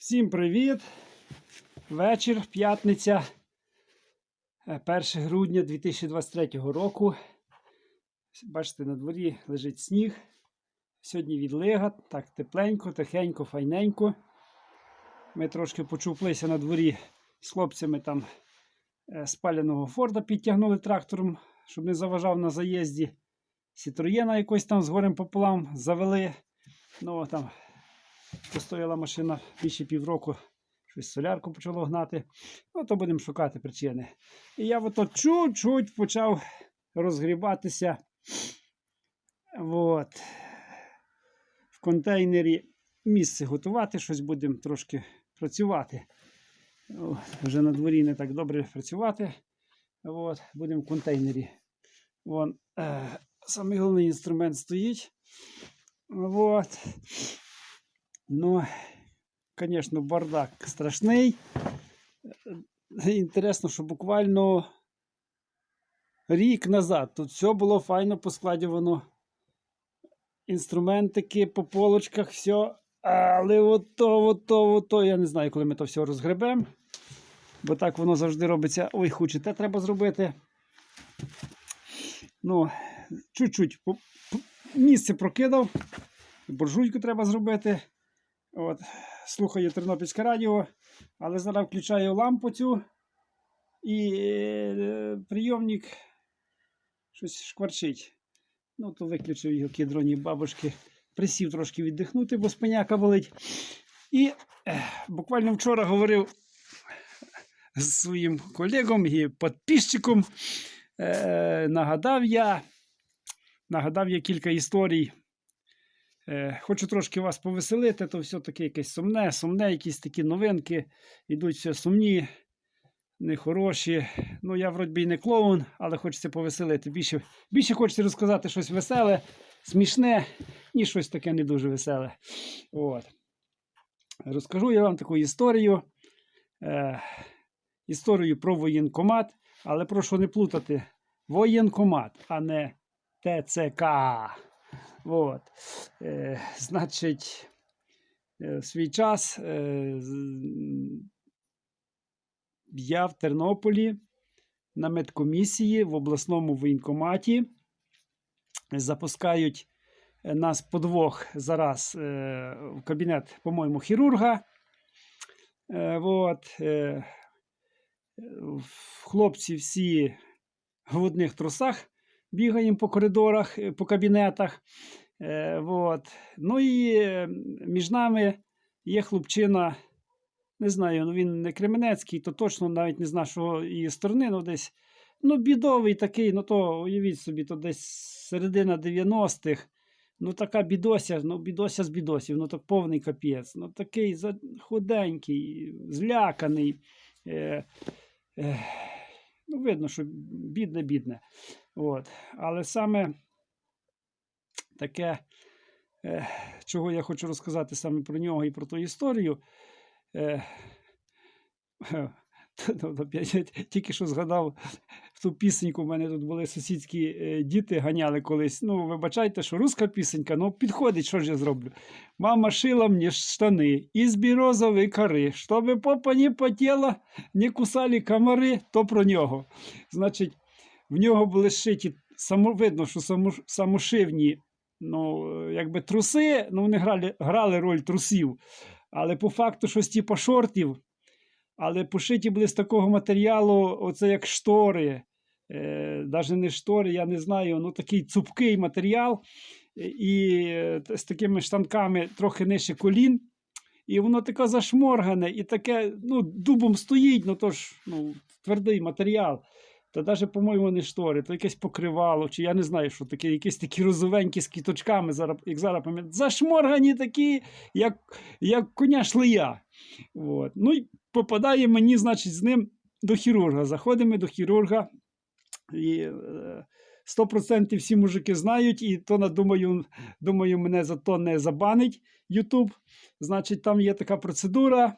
Всім привіт! Вечір, п'ятниця, е, 1 грудня 2023 року. Бачите, на дворі лежить сніг. Сьогодні відлига, так тепленько, тихенько, файненько. Ми трошки почуплися на дворі з хлопцями там е, спаленого Форда підтягнули трактором, щоб не заважав на заїзді. Сітроєна якось там з горем пополам завели. Ну, там постояла машина більше півроку, щось солярку почало гнати. Ну, то будемо шукати причини. І я ото чуть-чуть почав розгрібатися. От. В контейнері місце готувати, щось будемо трошки працювати. О, Вже на дворі не так добре працювати. От. Будемо в контейнері. Вон, е, самий головний інструмент стоїть. Вот. Ну, звісно, бардак страшний. Е, Інтересно, що буквально рік назад тут все було файно поскладювано. Інструментики по полочках, все. Але ото, ото, ото, я не знаю, коли ми то все розгребемо. Бо так воно завжди робиться. Ой, хоче, те треба зробити. Ну, чуть-чуть місце прокидав. Буржуйку треба зробити. От, слухаю Тернопільське радіо, але зараз включаю лампу цю і е, прийомник щось шкварчить. Ну, то виключив його кедроні бабушки. Присів трошки віддихнути, бо спиняка болить. І е, буквально вчора говорив з своїм колегом і підписчиком. Е, нагадав я, нагадав я кілька історій. Е, хочу трошки вас повеселити, то все таке якесь сумне, сумне, якісь такі новинки. Йдуть все сумні, нехороші. Ну, я вроді не клоун, але хочеться повеселити. Більше, більше хочеться розказати щось веселе, смішне, ніж щось таке не дуже веселе. От. Розкажу я вам таку історію. Е, історію про воєнкомат, але прошу не плутати воєнкомат, а не ТЦК. От. Е, значить, е, в свій час е, я в Тернополі на медкомісії в обласному воєнкоматі запускають е, нас по двох зараз е, в кабінет, по-моєму, хірурга. Е, е, хлопці всі в одних трусах бігаємо по коридорах, е, по кабінетах. Е, вот. Ну і е, між нами є хлопчина, не знаю, ну він не Кременецький, то точно навіть не знаю, що її сторони, ну десь ну, бідовий такий, ну то уявіть собі, то десь середина 90-х. Ну, така бідося, ну, бідося з бідосів, ну так повний капець. Ну, такий худенький, зляканий. Е, е, ну, видно, що бідне, бідне. От. Але саме таке, е, чого я хочу розказати саме про нього і про ту історію. Е, я тільки що згадав ту пісеньку. У мене тут були сусідські е, діти ганяли колись. Ну, вибачайте, що руська пісенька, ну підходить, що ж я зроблю. Мама шила мені штани із бірозової кори, щоби попа не потіла, не кусали комари, то про нього. Значить, в нього були шиті, само, видно, що само, самошивні ну, якби труси, ну, вони грали, грали роль трусів, але по факту щось типу шортів, але пошиті були з такого матеріалу, оце як штори. Е, навіть не штори, я не знаю, ну такий цупкий матеріал, е, і е, з такими штанками трохи нижче колін. І воно таке зашморгане, і таке, ну, дубом стоїть, ну то ж ну, твердий матеріал. Та навіть, по-моєму, не штори, то якесь покривало, чи я не знаю, що таке, якісь такі розовенькі з кіточками, як зараз пам'ятаю, зашморгані такі, як, як коня шлея. От. Ну і попадає мені, значить, з ним до хірурга. Заходимо до хірурга, і е, 100% всі мужики знають, і то, думаю, думаю, мене за то не забанить YouTube. Значить, там є така процедура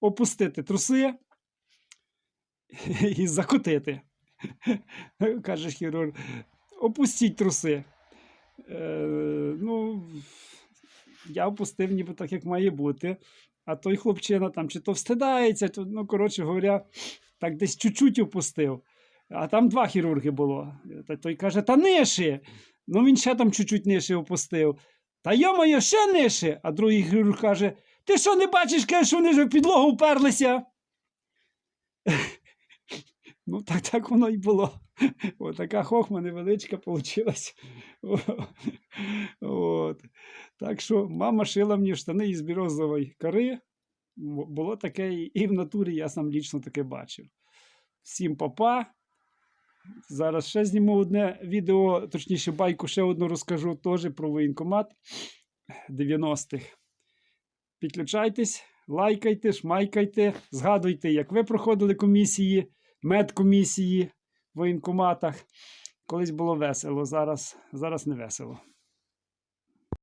опустити труси і закотити. Каже хірург, опустіть труси. Е, ну, я впустив ніби так, як має бути. А той хлопчина там чи то встидається, то, ну, коротше говоря, так десь чуть-чуть опустив. А там два хірурги було. Та той каже, та ниші. Ну він ще там чуть-чуть ниші опустив. Та йо-моє, ще ниші. А другий хірург каже: Ти що не бачиш, каже, вони ж в підлогу вперлися? Ну, так, так воно і було. Отака хохма невеличка вийшла. От. Так що мама шила мені штани із бірозової кори. Було таке і в натурі я сам лічно таке бачив. Всім папа. Зараз ще зніму одне відео, точніше, байку ще одну розкажу теж про воєнкомат 90-х. Підключайтесь, лайкайте, шмайкайте, згадуйте, як ви проходили комісії, медкомісії в воєнкоматах. Колись було весело, зараз, зараз не весело.